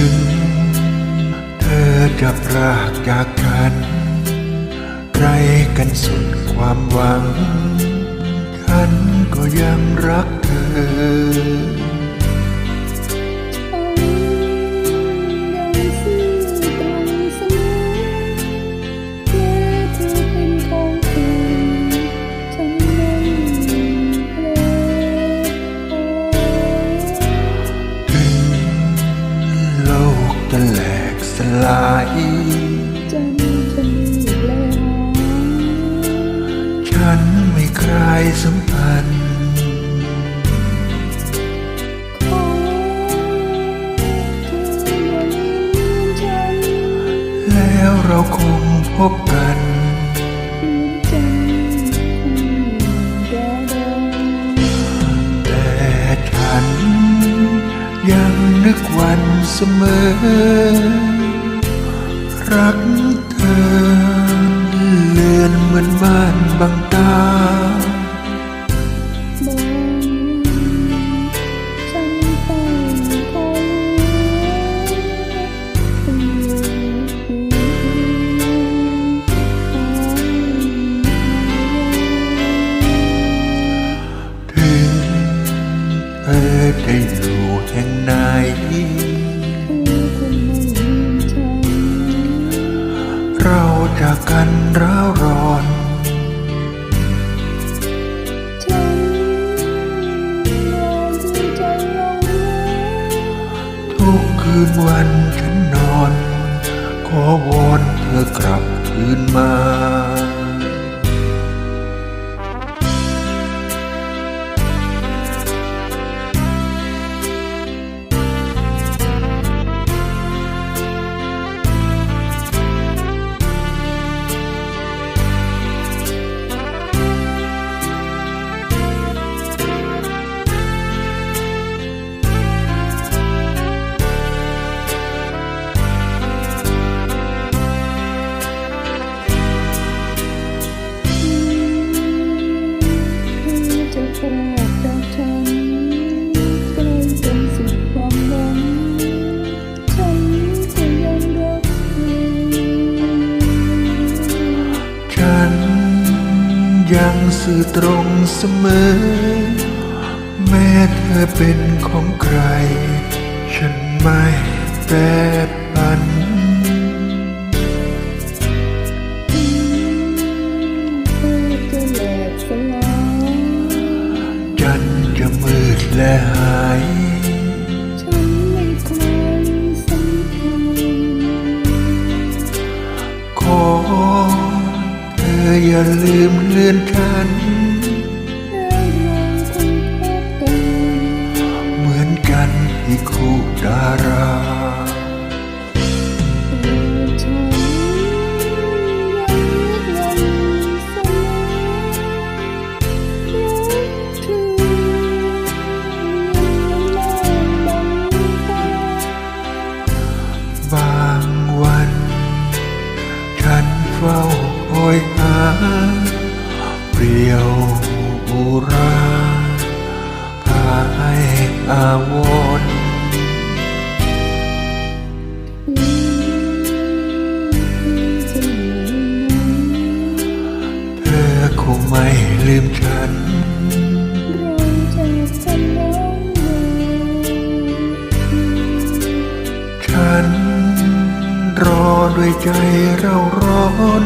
ึง เธอกับรากจากกันไรกันสุดความหวัง ฉันก็ยังรักเธอ ลายจำจะมีและหาฉันไม่คลายสัมพันธ์ขอเธออย่าลืมฉันแล้วเราคงพบกันเหมือนจันทร์ดาวดวงแต่ฉันยังนึกวันเสมอ รักเธอ เลือนเหมือนบ้านบางตาบางฉันเฝ้าคอยอยู่ถึงเธอจะอยู่แห่งไหน กันร้าวรอนทุกคืนวันฉันนอน ขอวอนเธอกลับคืนมา ยังสื่อตรงเสมอ แม้เธอเป็นของใคร ฉันไม่แปรผัน จันจะมืดและหายฉันไม่เคยสัมพันขอ ออย่าลืมเลือนฉันเราคงพบกัน เหมือนกันที่คู่ดาราแต่ฉันยังนึกเสมอรักเธอยังนานบังตาบางวัน ฉันเฝ้า ยหาเปรียวอุราพาให้อาวรเธอคงไม่ลืมฉันฉันรอด้วยใจเราร้อน